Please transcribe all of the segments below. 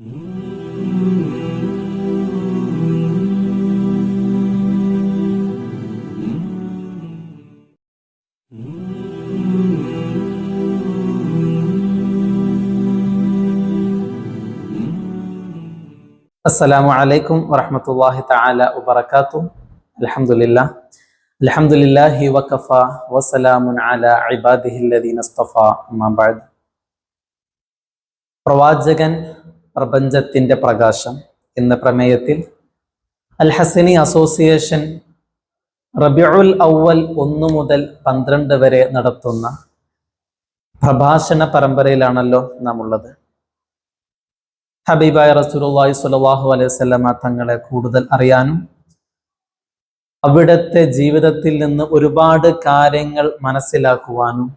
السلام عليكم ورحمة الله تعالى وبركاته الحمد لله الحمد لله وكفى وسلام على عباده الذين اصطفى أما بعد പ്രവാചകൻ പ്രപഞ്ചത്തിന്റെ പ്രകാശം എന്ന പ്രമേയത്തിൽ അൽ ഹസനി അസോസിയേഷൻ റബിയുൽ അവൽ ഒന്ന് മുതൽ പന്ത്രണ്ട് വരെ നടത്തുന്ന പ്രഭാഷണ പരമ്പരയിലാണല്ലോ നാം ഉള്ളത് ഹബീബായ റസൂലുള്ളാഹി സ്വല്ലല്ലാഹു അലൈഹി വസല്ലമ തങ്ങളെ കൂടുതൽ അറിയാനും അവിടുത്തെ ജീവിതത്തിൽ നിന്ന് ഒരുപാട് കാര്യങ്ങൾ മനസ്സിലാക്കുവാനും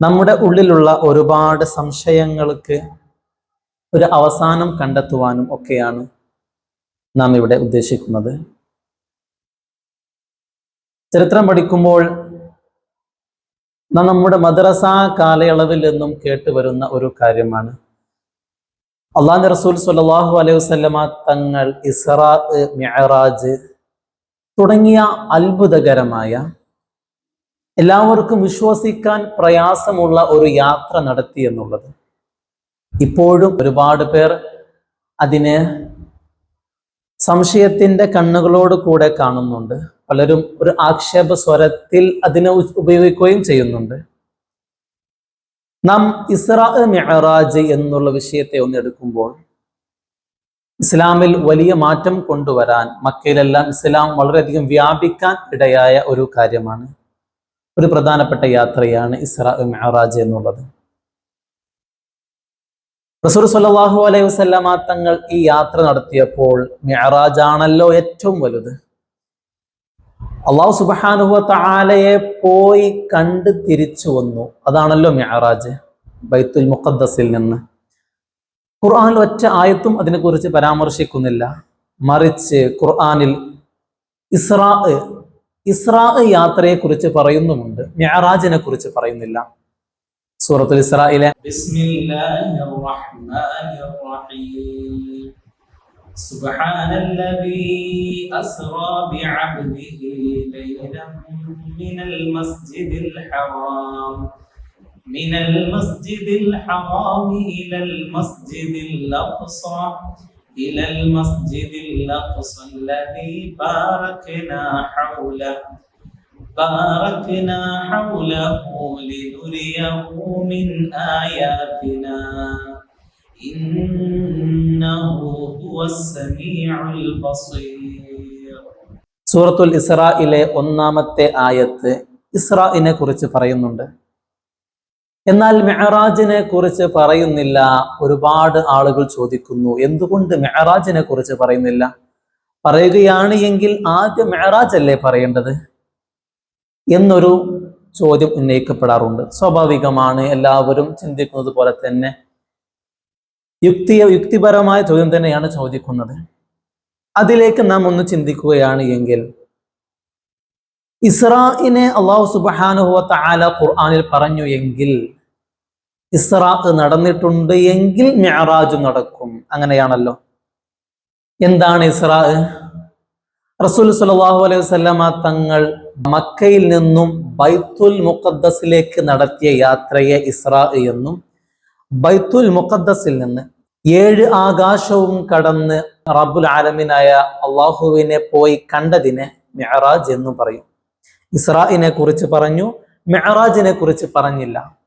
നമ്മുടെ ഉള്ളിലുള്ള ഒരുപാട് സംശയങ്ങൾക്ക് ഒരു അവസാനം കണ്ടെത്തുവാനും ഒക്കെയാണ് നാം ഇവിടെ ഉദ്ദേശിക്കുന്നത്. ചരിത്രം പഠിക്കുമ്പോൾ നാം നമ്മുടെ മദ്രസ കാലയളവിൽ നിന്നും കേട്ടുവരുന്ന ഒരു കാര്യമാണ്. അള്ളാഹ് റസൂൽ സല്ലാഹു അലൈഹി വസല്ലമ തങ്ങൾ ഇസ്രാ മിഅറാജ് തുടങ്ങിയ അത്ഭുതകരമായ എല്ലാവർക്കും വിശ്വസിക്കാൻ പ്രയാസമുള്ള ഒരു യാത്ര നടത്തി എന്നുള്ളത്. ഇപ്പോഴും ഒരുപാട് പേർ അതിനെ സംശയത്തിന്റെ കണ്ണുകളോട് കൂടെ കാണുന്നുണ്ട്. പലരും ഒരു ആക്ഷേപ സ്വരത്തിൽ അതിനെ ഉപയോഗിക്കുകയും ചെയ്യുന്നുണ്ട്. നാം ഇസ്രാ മിഅറാജ് എന്നുള്ള വിഷയത്തെ ഒന്ന് എടുക്കുമ്പോൾ ഇസ്ലാമിൽ വലിയ മാറ്റം കൊണ്ടുവരാൻ മക്കയിലെല്ലാം ഇസ്ലാം വളരെയധികം വ്യാപിക്കാൻ ഇടയായ ഒരു കാര്യമാണ്. ഒരു പ്രധാനപ്പെട്ട യാത്രയാണ് ഇസ്രാ മിഅറാജ് എന്നുള്ളത്. റസൂൽ സല്ലല്ലാഹു അലൈഹി വസല്ലമ തങ്ങൾ ഈ യാത്ര നടത്തിയപ്പോൾ മിഅറാജ് ആണല്ലോ ഏറ്റവും വലുത്. അള്ളാഹു സുബ്ഹാനഹു താലയെ പോയി കണ്ട് തിരിച്ചു വന്നു. അതാണല്ലോ മിഅറാജ് ബൈത്തുൽ മുഖദ്ദസിൽ നിന്ന്. ഖുർആനിൽ ഒറ്റ ആയത്തും അതിനെക്കുറിച്ച് പരാമർശിക്കുന്നില്ല. മറിച്ച് ഖുർആാനിൽ ഇസ്രാ ഇസ്രാ യാത്രയെ കുറിച്ച് പറയുന്നുമുണ്ട്. മെഹറാജിനെ കുറിച്ച് പറയുന്നില്ല. സൂറത്തുൽ ഇസ്രായിലെ بسم الله الرحمن الرحيم سبحان الذي أسرى بعبده ليلا من المسجد الحرام من المسجد الحرام إلى المسجد الأقصى إلى المسجد الأقصى الذي باركنا حوله باركنا حوله لنريه من آياتنا إنه هو السميع البصير സൂറത്തുൽ ഇസ്രായിലെ ഒന്നാമത്തെ ആയത്ത് ഇസ്രായിനെ കുറിച്ച് പറയുന്നുണ്ട് എന്നാൽ മെഹറാജിനെ കുറിച്ച് പറയുന്നില്ല ഒരുപാട് ആളുകൾ ചോദിക്കുന്നു എന്തുകൊണ്ട് മെഹറാജിനെ കുറിച്ച് പറയുന്നില്ല പറയുകയാണ് എങ്കിൽ ആദ്യം മെഹറാജ് അല്ലേ പറയേണ്ടത് എന്നൊരു ചോദ്യം ഉന്നയിക്കപ്പെടാറുണ്ട്. സ്വാഭാവികമാണ് എല്ലാവരും ചിന്തിക്കുന്നത് പോലെ തന്നെ. യുക്തി യുക്തിപരമായ ചോദ്യം തന്നെയാണ് ചോദിക്കുന്നത്. അതിലേക്ക് നാം ഒന്ന് ചിന്തിക്കുകയാണ് എങ്കിൽ ഇസ്രായിനെ അള്ളാഹു സുബാനുഹുവ താല ഖുർആാനിൽ പറഞ്ഞു എങ്കിൽ ഇസ്രാ നടന്നിട്ടുണ്ട് എങ്കിൽ മെഹറാജ് നടക്കും. അങ്ങനെയാണല്ലോ. എന്താണ് ഇസ്രാ റസൂൽ സല്ലല്ലാഹു അലൈഹി വസ്ലമ തങ്ങൾ മക്കയിൽ നിന്നും ബൈത്തുൽ മുഖദ്ദസിലേക്ക് നടത്തിയ യാത്രയെ ഇസ്രാ എന്നും ബൈത്തുൽ മുഖദ്ദസിൽ നിന്ന് ഏഴ് ആകാശവും കടന്ന് റബ്ബുൽ ആലമിനായ അള്ളാഹുവിനെ പോയി കണ്ടതിനെ മെഹറാജ് എന്ന് പറയും. ഇസ്രായിനെ കുറിച്ച് പറഞ്ഞു മെഹറാജിനെ കുറിച്ച് പറഞ്ഞില്ല.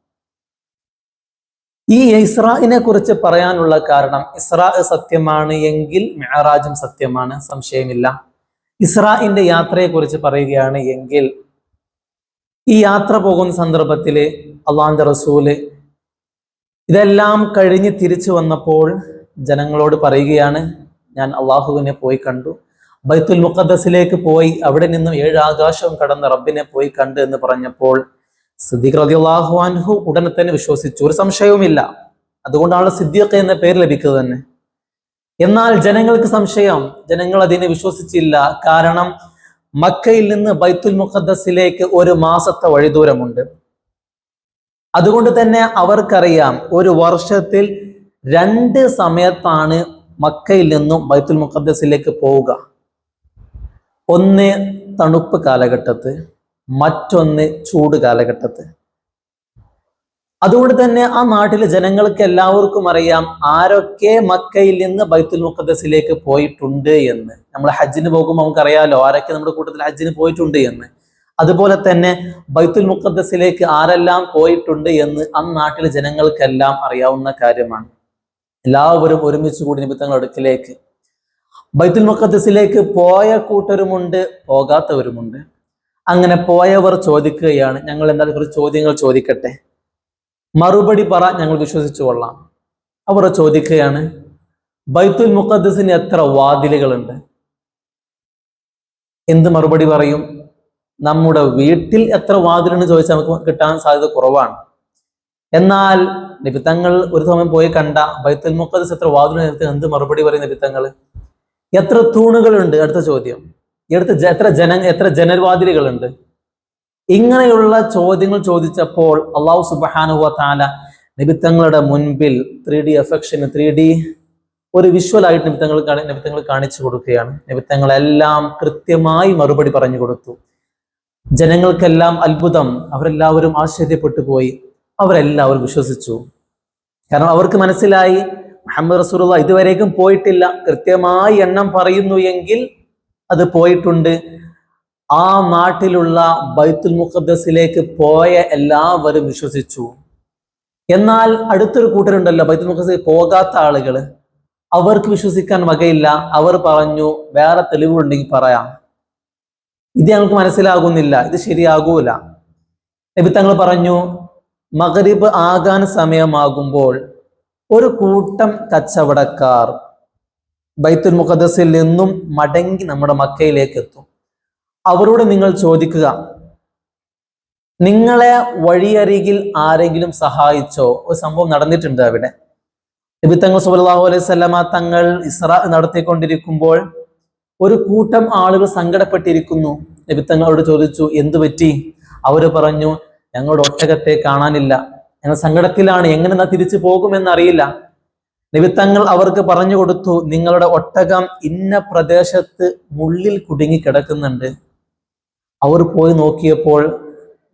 ഈ ഇസ്രായിനെ കുറിച്ച് പറയാനുള്ള കാരണം ഇസ്രാ സത്യമാണ് എങ്കിൽ മെഹറാജും സത്യമാണ് സംശയമില്ല. ഇസ്രായിന്റെ യാത്രയെ കുറിച്ച് പറയുകയാണ് എങ്കിൽ ഈ യാത്ര പോകുന്ന സന്ദർഭത്തിൽ അള്ളാന്റെ റസൂൽ ഇതെല്ലാം കഴിഞ്ഞ് തിരിച്ചു വന്നപ്പോൾ ജനങ്ങളോട് പറയുകയാണ് ഞാൻ അള്ളാഹുവിനെ പോയി കണ്ടു. ബൈത്തുൽ മുഖദ്സിലേക്ക് പോയി അവിടെ നിന്നും ഏഴ് ആകാശവും കടന്ന് റബ്ബിനെ പോയി കണ്ടു എന്ന് പറഞ്ഞപ്പോൾ സിദ്ദീഖ് റളിയല്ലാഹു അൻഹു ഉടനെ തന്നെ വിശ്വസിച്ചു. ഒരു സംശയവുമില്ല. അതുകൊണ്ടാണ് സിദ്ദീഖ് എന്ന പേര് ലഭിക്കുന്നത് തന്നെ. എന്നാൽ ജനങ്ങൾക്ക് സംശയം ജനങ്ങൾ അതിനെ വിശ്വസിച്ചില്ല. കാരണം മക്കയിൽ നിന്ന് ബൈത്തുൽ മുഖദ്ദസിലേക്ക് ഒരു മാസത്തെ വഴിദൂരമുണ്ട്. അതുകൊണ്ട് തന്നെ അവർക്കറിയാം ഒരു വർഷത്തിൽ രണ്ട് സമയത്താണ് മക്കയിൽ നിന്നും ബൈത്തുൽ മുഖദ്ദസിലേക്ക് പോവുക. ഒന്ന് തണുപ്പ് കാലഘട്ടത്ത് മറ്റൊന്ന് ചൂട് കാലഘട്ടത്ത്. അതുകൊണ്ട് തന്നെ ആ നാട്ടിലെ ജനങ്ങൾക്ക് എല്ലാവർക്കും അറിയാം ആരൊക്കെ മക്കയിൽ നിന്ന് ബൈത്തുൽ മുഖദ്ദസിലേക്ക് പോയിട്ടുണ്ട് എന്ന്. നമ്മൾ ഹജ്ജിന് പോകുമ്പോൾ നമുക്കറിയാലോ ആരൊക്കെ നമ്മുടെ കൂട്ടത്തിൽ ഹജ്ജിന് പോയിട്ടുണ്ട് എന്ന്. അതുപോലെ തന്നെ ബൈത്തുൽ മുഖദ്ദസിലേക്ക് ആരെല്ലാം പോയിട്ടുണ്ട് എന്ന് ആ നാട്ടിലെ ജനങ്ങൾക്കെല്ലാം അറിയാവുന്ന കാര്യമാണ്. എല്ലാവരും ഒരുമിച്ച് കൂടി നിമിത്തങ്ങൾ അടുക്കിലേക്ക്. ബൈത്തുൽ മുഖദ്ദസിലേക്ക് പോയ കൂട്ടരുമുണ്ട് പോകാത്തവരുമുണ്ട്. അങ്ങനെ പോയവർ ചോദിക്കുകയാണ് ഞങ്ങൾ എന്താ കുറച്ച് ചോദ്യങ്ങൾ ചോദിക്കട്ടെ? മറുപടി പറ ഞങ്ങൾ വിശ്വസിച്ചു കൊള്ളാം. അവർ ചോദിക്കുകയാണ് ബൈത്തുൽ മുഖദ്ദസിന് എത്ര വാതിലുകളുണ്ട്? എന്ത് മറുപടി പറയും? നമ്മുടെ വീട്ടിൽ എത്ര വാതിലുണ്ട് ചോദിച്ചാൽ നമുക്ക് കിട്ടാൻ സാധ്യത കുറവാണ്. എന്നാൽ നിബിത്തങ്ങൾ ഒരു സമയം പോയി കണ്ട ബൈത്തുൽ മുഖദ്ദസ് എത്ര വാതിലുണ്ട് എന്ത് മറുപടി പറയും നിബിത്തങ്ങൾ? എത്ര തൂണുകളുണ്ട്? അടുത്ത ചോദ്യം. എടുത്ത് എത്ര ജന എത്ര ജനവാതിലുകളുണ്ട് ഇങ്ങനെയുള്ള ചോദ്യങ്ങൾ ചോദിച്ചപ്പോൾ അള്ളാഹു സുബാനുവ താല നിമിത്തങ്ങളുടെ മുൻപിൽ ത്രീ ഡി എഫക്ഷന് ത്രീ ഡി ഒരു വിഷ്വലായിട്ട് നിമിത്തങ്ങൾ നിമിത്തങ്ങൾ കാണിച്ചു കൊടുക്കുകയാണ്. നിമിത്തങ്ങളെല്ലാം കൃത്യമായി മറുപടി പറഞ്ഞു കൊടുത്തു. ജനങ്ങൾക്കെല്ലാം അത്ഭുതം. അവരെല്ലാവരും ആശ്ചര്യപ്പെട്ടു പോയി. അവരെല്ലാവരും വിശ്വസിച്ചു. കാരണം അവർക്ക് മനസ്സിലായി മുഹമ്മദ് റസൂലുള്ള ഇതുവരേക്കും പോയിട്ടില്ല. കൃത്യമായി എണ്ണം പറയുന്നു എങ്കിൽ അത് പോയിട്ടുണ്ട്. ആ നാട്ടിലുള്ള ബൈത്തുൽ മുഖദ്ദസിലേക്ക് പോയ എല്ലാവരും വിശ്വസിച്ചു. എന്നാൽ അടുത്തൊരു കൂട്ടരുണ്ടല്ലോ ബൈത്തുൽ മുഖദ്ദസിൽ പോകാത്ത ആളുകൾ അവർക്ക് വിശ്വസിക്കാൻ വകയില്ല. അവർ പറഞ്ഞു വേറെ തെളിവുകളുണ്ടെങ്കിൽ പറയാം. ഇത് ഞങ്ങൾക്ക് മനസ്സിലാകുന്നില്ല. ഇത് ശരിയാകൂല. നബി തങ്ങൾ പറഞ്ഞു മഗ്രിബ് ആകാൻ സമയമാകുമ്പോൾ ഒരു കൂട്ടം കച്ചവടക്കാർ ബൈത്തുൽ മുഖദ്ദസിൽ നിന്നും മടങ്ങി നമ്മുടെ മക്കയിലേക്ക് എത്തും. അവരോട് നിങ്ങൾ ചോദിക്കുക നിങ്ങളെ വഴിയരികിൽ ആരെങ്കിലും സഹായിച്ചോ? ഒരു സംഭവം നടന്നിട്ടുണ്ട് അവിടെ. നബി തങ്ങൾ സുബല്ലാഹു അലൈഹി സ്വലമ തങ്ങൾ ഇസ്ര നടത്തിക്കൊണ്ടിരിക്കുമ്പോൾ ഒരു കൂട്ടം ആളുകൾ സങ്കടപ്പെട്ടിരിക്കുന്നു. നബി തങ്ങളോട് ചോദിച്ചു എന്തു പറ്റി? അവർ പറഞ്ഞു ഞങ്ങളുടെ ഒട്ടകത്തെ കാണാനില്ല. ഞങ്ങൾ സങ്കടത്തിലാണ്. എങ്ങനെ തിരിച്ചു പോകുമെന്നറിയില്ല. നിമിത്തങ്ങൾ അവർക്ക് പറഞ്ഞു കൊടുത്തു നിങ്ങളുടെ ഒട്ടകം ഇന്ന പ്രദേശത്ത് മുള്ളിൽ കുടുങ്ങി കിടക്കുന്നുണ്ട് അവർ പോയി നോക്കിയപ്പോൾ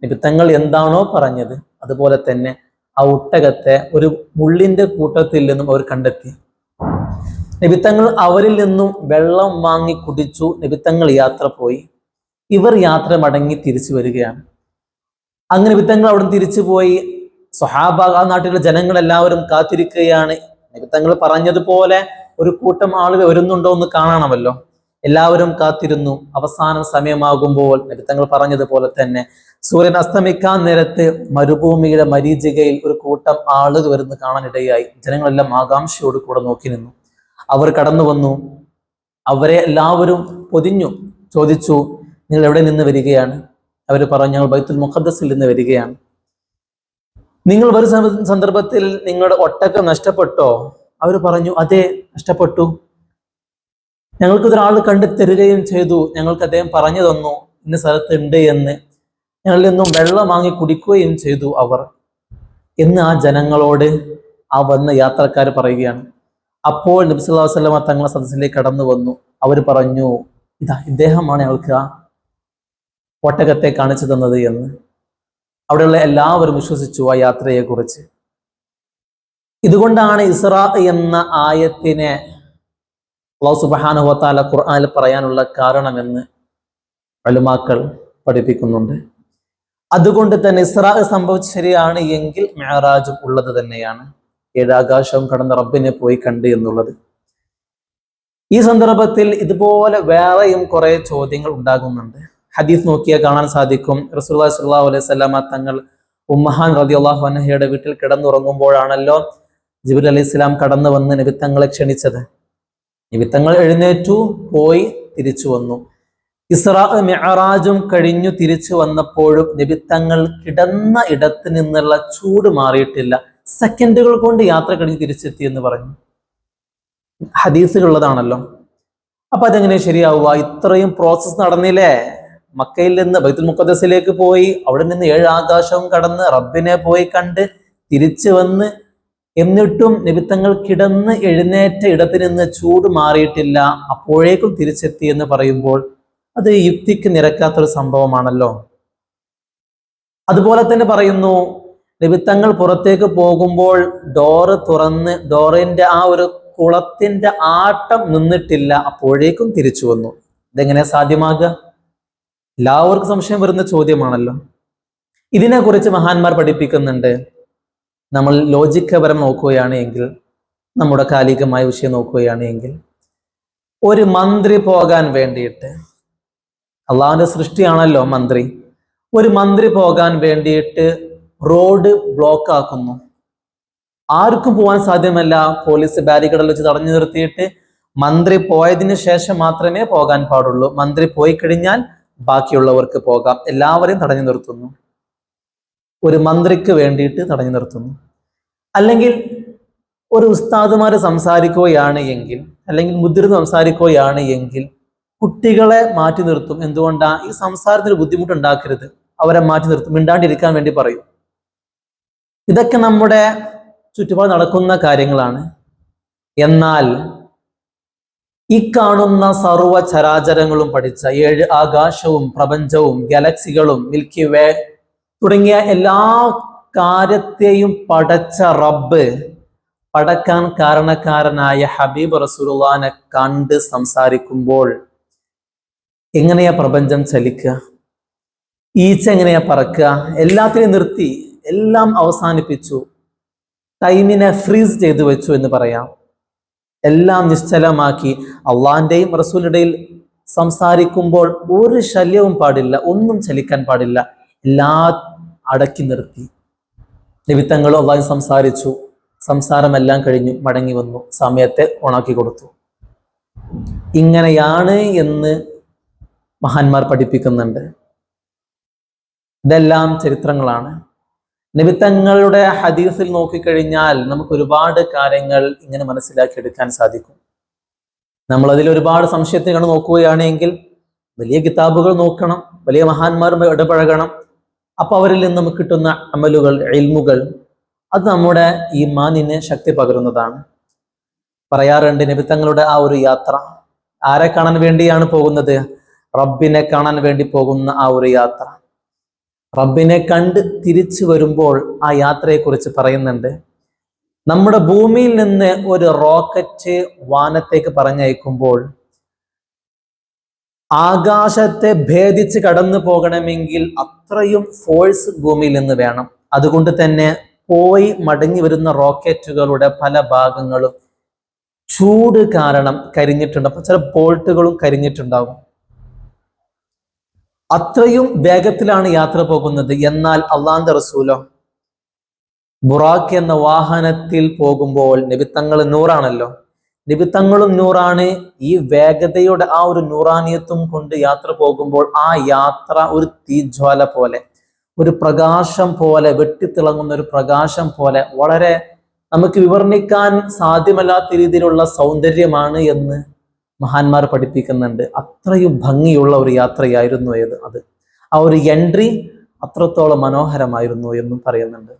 നിമിത്തങ്ങൾ എന്താണോ പറഞ്ഞത്? അതുപോലെ തന്നെ ആ ഒട്ടകത്തെ ഒരു മുള്ളിന്റെ കൂട്ടത്തിൽ നിന്നും അവർ കണ്ടെത്തി. നിമിത്തങ്ങൾ അവരിൽ നിന്നും വെള്ളം വാങ്ങി കുടിച്ചു. നിമിത്തങ്ങൾ യാത്ര പോയി. ഇവർ യാത്ര മടങ്ങി തിരിച്ചു വരികയാണ്. അങ്ങനെ വിത്തങ്ങൾ അവിടെ തിരിച്ചു പോയി. സ്വഹാബ ആ നാട്ടിലെ ജനങ്ങളെല്ലാവരും കാത്തിരിക്കുകയാണ്. നിമിത്തങ്ങൾ പറഞ്ഞതുപോലെ ഒരു കൂട്ടം ആളുകൾ വരുന്നുണ്ടോ എന്ന് കാണണമല്ലോ. എല്ലാവരും കാത്തിരുന്നു. അവസാനം സമയമാകുമ്പോൾ നിമിത്തങ്ങൾ പറഞ്ഞതുപോലെ തന്നെ സൂര്യൻ അസ്തമിക്കാൻ നേരത്ത് മരുഭൂമിയുടെ മരീചികയിൽ ഒരു കൂട്ടം ആളുകൾ വരുന്നു കാണാനിടയായി. ജനങ്ങളെല്ലാം ആകാംക്ഷയോട് കൂടെ നോക്കി നിന്നു. അവർ കടന്നു വന്നു. അവരെ എല്ലാവരും പൊതിഞ്ഞു. ചോദിച്ചു നിങ്ങൾ എവിടെ നിന്ന് വരികയാണ്? അവർ പറഞ്ഞു ഞങ്ങൾ ബൈത്തുൽ മുഖദ്ദസിൽ നിന്ന് വരികയാണ്. നിങ്ങൾ ഒരു സന്ദർഭത്തിൽ നിങ്ങളുടെ ഒട്ടക്കം നഷ്ടപ്പെട്ടോ? അവർ പറഞ്ഞു അതെ നഷ്ടപ്പെട്ടു. ഞങ്ങൾക്ക് ഒരാൾ കണ്ടു തരികയും ചെയ്തു. ഞങ്ങൾക്ക് അദ്ദേഹം പറഞ്ഞു തന്നു ഇന്ന സ്ഥലത്ത് ഉണ്ട് എന്ന്. ഞങ്ങളിൽ നിന്നും വെള്ളം വാങ്ങി കുടിക്കുകയും ചെയ്തു അവർ. എന്ന് ആ ജനങ്ങളോട് ആ വന്ന യാത്രക്കാർ പറയുകയാണ്. അപ്പോൾ നബ്സുല്ലാ വസ്ലമ തങ്ങളെ സദസ്സിലേക്ക് കടന്നു വന്നു. അവർ പറഞ്ഞു ഇതാ ഇദ്ദേഹമാണ് ഞങ്ങൾക്ക് ആ ഒട്ടകത്തെ കാണിച്ചു തന്നത് എന്ന്. അവിടെയുള്ള എല്ലാവരും വിശ്വസിച്ചു ആ യാത്രയെക്കുറിച്ച്. ഇതുകൊണ്ടാണ് ഇസ്ര എന്ന ആയത്തിനെ അള്ളാഹു സുബാനുഹത്താല ഖുർആാനിൽ പറയാനുള്ള കാരണമെന്ന് അലുമാക്കൾ പഠിപ്പിക്കുന്നുണ്ട്. അതുകൊണ്ട് തന്നെ ഇസ്രാ സംഭവിച്ച ശരിയാണ് എങ്കിൽ മെഹറാജും ഉള്ളത് തന്നെയാണ്. ഏഴാകാശവും കടന്ന് റബ്ബിനെ പോയി കണ്ട് എന്നുള്ളത്. ഈ സന്ദർഭത്തിൽ ഇതുപോലെ വേറെയും കുറെ ചോദ്യങ്ങൾ ഉണ്ടാകുന്നുണ്ട്. ഹദീസ് നോക്കിയാൽ കാണാൻ സാധിക്കും. റസൂല്ലാ സ്വല്ലല്ലാഹു അലൈഹി സ്വലാമ തങ്ങൾ ഉമ്മഹാൻ റതി അള്ളാഹു അനഹയുടെ വീട്ടിൽ കിടന്നുറങ്ങുമ്പോഴാണല്ലോ ജിബുൽ അലൈഹി സ്വലാം കടന്നു വന്ന് നിബിത്തങ്ങളെ ക്ഷണിച്ചത്. നിബിത്തങ്ങൾ എഴുന്നേറ്റു പോയി തിരിച്ചു വന്നു. ഇസ്രാ മെഹറാജും കഴിഞ്ഞു തിരിച്ചു വന്നപ്പോഴും നിമിത്തങ്ങൾ കിടന്ന ഇടത്ത് നിന്നുള്ള ചൂട് മാറിയിട്ടില്ല. സെക്കൻഡുകൾ കൊണ്ട് യാത്ര കഴിഞ്ഞ് തിരിച്ചെത്തി എന്ന് പറഞ്ഞു. ഹദീസിലുള്ളതാണല്ലോ അപ്പൊ അതെങ്ങനെ ശരിയാവുക? ഇത്രയും പ്രോസസ്സ് നടന്നില്ലേ? മക്കയിൽ നിന്ന് ബൈത്തുൽ മുക്കദസിലേക്ക് പോയി അവിടെ നിന്ന് ഏഴ് ആകാശവും കടന്ന് റബ്ബിനെ പോയി കണ്ട് തിരിച്ചു വന്ന് എന്നിട്ടും നിമിത്തങ്ങൾ കിടന്ന് എഴുന്നേറ്റ ഇടത്തിൽ നിന്ന് ചൂട് മാറിയിട്ടില്ല. അപ്പോഴേക്കും തിരിച്ചെത്തി എന്ന് പറയുമ്പോൾ അത് യുക്തിക്ക് നിരക്കാത്തൊരു സംഭവമാണല്ലോ. അതുപോലെ തന്നെ പറയുന്നു നിമിത്തങ്ങൾ പുറത്തേക്ക് പോകുമ്പോൾ ഡോറ് തുറന്ന് ഡോറിന്റെ ആ ഒരു കുളത്തിന്റെ ആട്ടം നിന്നിട്ടില്ല. അപ്പോഴേക്കും തിരിച്ചു വന്നു. ഇതെങ്ങനെ സാധ്യമാകുക? എല്ലാവർക്കും സംശയം വരുന്ന ചോദ്യമാണല്ലോ. ഇതിനെക്കുറിച്ച് മഹാന്മാർ പഠിപ്പിക്കുന്നുണ്ട്. നമ്മൾ ലോജിക്കപരം നോക്കുകയാണ് എങ്കിൽ നമ്മുടെ കാലികമായ വിഷയം നോക്കുകയാണ് എങ്കിൽ ഒരു മന്ത്രി പോകാൻ വേണ്ടിയിട്ട് അള്ളാഹുവിന്റെ സൃഷ്ടിയാണല്ലോ മന്ത്രി ഒരു മന്ത്രി പോകാൻ വേണ്ടിയിട്ട് റോഡ് ബ്ലോക്ക് ആക്കുന്നു. ആർക്കും പോകാൻ സാധ്യമല്ല പോലീസ് ബാരിക്കേഡിൽ വെച്ച് തടഞ്ഞു നിർത്തിയിട്ട് മന്ത്രി പോയതിന് ശേഷം മാത്രമേ പോകാൻ പാടുള്ളൂ. മന്ത്രി പോയി കഴിഞ്ഞാൽ ബാക്കിയുള്ളവർക്ക് പോകാം. എല്ലാവരെയും തടഞ്ഞു നിർത്തുന്നു. ഒരു മന്ത്രിക്ക് വേണ്ടിയിട്ട് തടഞ്ഞു നിർത്തുന്നു. അല്ലെങ്കിൽ ഒരു ഉസ്താദുമാർ സംസാരിക്കുകയാണ് എങ്കിൽ അല്ലെങ്കിൽ മുതിർന്ന് സംസാരിക്കുകയാണ് എങ്കിൽ കുട്ടികളെ മാറ്റി നിർത്തും. എന്തുകൊണ്ടാ? ഈ സംസാരത്തിന് ബുദ്ധിമുട്ടുണ്ടാക്കരുത്. അവരെ മാറ്റി നിർത്തും. മിണ്ടാണ്ടിരിക്കാൻ വേണ്ടി പറയും. ഇതൊക്കെ നമ്മുടെ ചുറ്റുപാട് നടക്കുന്ന കാര്യങ്ങളാണ്. എന്നാൽ ഈ കാണുന്ന സർവ ചരാചരങ്ങളും പഠിച്ച ഏഴ് ആകാശവും പ്രപഞ്ചവും ഗാലക്സികളും മിൽക്കി വേ തുടങ്ങിയ എല്ലാ കാര്യത്തെയും പടച്ച റബ്ബ് പടക്കാൻ കാരണക്കാരനായ ഹബീബ് റസൂലുള്ളാനെ കണ്ട് സംസാരിക്കുമ്പോൾ എങ്ങനെയാ പ്രപഞ്ചം ചലിക്കുക? ഈച്ച എങ്ങനെയാ പറക്കുക? എല്ലാത്തിനെയും നിർത്തി എല്ലാം അവസാനിപ്പിച്ചു ടൈമിനെ ഫ്രീസ് ചെയ്തു വെച്ചു എന്ന് പറയാം. എല്ലാം നിശ്ചലമാക്കി അള്ളാന്റെയും റസൂലിടയിൽ സംസാരിക്കുമ്പോൾ ഒരു ശല്യവും പാടില്ല ഒന്നും ചലിക്കാൻ പാടില്ല. എല്ലാ അടക്കി നിർത്തി. നിമിത്തങ്ങളും അള്ളാഹു സംസാരിച്ചു. സംസാരമെല്ലാം കഴിഞ്ഞു മടങ്ങി വന്നു. സമയത്തെ ഓണാക്കി കൊടുത്തു. ഇങ്ങനെയാണ് എന്ന് മഹാന്മാർ പഠിപ്പിക്കുന്നുണ്ട്. ഇതെല്ലാം ചരിത്രങ്ങളാണ്. നിമിത്തങ്ങളുടെ ഹദീസിൽ നോക്കിക്കഴിഞ്ഞാൽ നമുക്ക് ഒരുപാട് കാര്യങ്ങൾ ഇങ്ങനെ മനസ്സിലാക്കിയെടുക്കാൻ സാധിക്കും. നമ്മൾ അതിൽ ഒരുപാട് സംശയത്തിനാണ് നോക്കുകയാണെങ്കിൽ വലിയ കിതാബുകൾ നോക്കണം വലിയ മഹാന്മാരും ഇടപഴകണം അപ്പൊ അവരിൽ നിന്ന് നമുക്ക് കിട്ടുന്ന അമലുകൾ എൽമുകൾ അത് നമ്മുടെ ഈ മാനിനെ ശക്തി പകരുന്നതാണ്. പറയാറുണ്ട് നിമിത്തങ്ങളുടെ ആ ഒരു യാത്ര. ആരെ കാണാൻ വേണ്ടിയാണ് പോകുന്നത്? റബ്ബിനെ കാണാൻ വേണ്ടി പോകുന്ന ആ ഒരു യാത്ര. റബ്ബിനെ കണ്ട് തിരിച്ചു വരുമ്പോൾ ആ യാത്രയെക്കുറിച്ച് പറയുന്നുണ്ട്. നമ്മുടെ ഭൂമിയിൽ നിന്ന് ഒരു റോക്കറ്റ് വാനത്തേക്ക് പറഞ്ഞയക്കുമ്പോൾ ആകാശത്തെ ഭേദിച്ച് കടന്നു പോകണമെങ്കിൽ അത്രയും ഫോഴ്സ് ഭൂമിയിൽ നിന്ന് വേണം. അതുകൊണ്ട് തന്നെ പോയി മടങ്ങി വരുന്ന റോക്കറ്റുകളുടെ പല ഭാഗങ്ങളും ചൂട് കാരണം കരിഞ്ഞിട്ടുണ്ട്. ചില ബോൾട്ടുകളും കരിഞ്ഞിട്ടുണ്ടാകും അത്രയും വേഗത്തിലാണ് യാത്ര പോകുന്നത്. എന്നാൽ അള്ളാന്റെ റസൂലോ ബുറാഖ് എന്ന വാഹനത്തിൽ പോകുമ്പോൾ നിബിത്തങ്ങൾ നൂറാണല്ലോ. നിബിത്തങ്ങളും നൂറാണ്. ഈ വേഗതയുടെ ആ ഒരു നൂറാനിയത്വം കൊണ്ട് യാത്ര പോകുമ്പോൾ ആ യാത്ര ഒരു തീജ്വാല പോലെ ഒരു പ്രകാശം പോലെ വെട്ടിത്തിളങ്ങുന്ന ഒരു പ്രകാശം പോലെ വളരെ നമുക്ക് വിവർണിക്കാൻ സാധ്യമല്ലാത്ത രീതിയിലുള്ള സൗന്ദര്യമാണ് എന്ന് മഹാന്മാർ പഠിപ്പിക്കുന്നുണ്ട്. അത്രയും ഭംഗിയുള്ള ഒരു യാത്രയായിരുന്നു ഏത് അത്. ആ ഒരു എൻട്രി അത്രത്തോളം മനോഹരമായിരുന്നു എന്നും പറയുന്നുണ്ട്.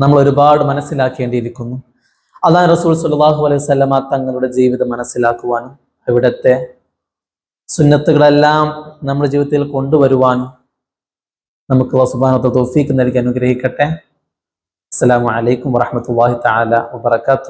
നമ്മൾ ഒരുപാട് മനസ്സിലാക്കേണ്ടിയിരിക്കുന്നു. അള്ളാൻ റസൂൽ സുല്ലാഹു അലൈഹി സ്വലമ തങ്ങളുടെ ജീവിതം മനസ്സിലാക്കുവാനും ഇവിടുത്തെ സുന്നത്തുകളെല്ലാം നമ്മുടെ ജീവിതത്തിൽ കൊണ്ടുവരുവാനും നമുക്ക് വസുബാനത്തെ തോഫീക്ക് നൽകി അനുഗ്രഹിക്കട്ടെ. അസ്സലാമു അലൈക്കും വറഹമത്തല്ലാഹി തആല വബറകാതുഹു.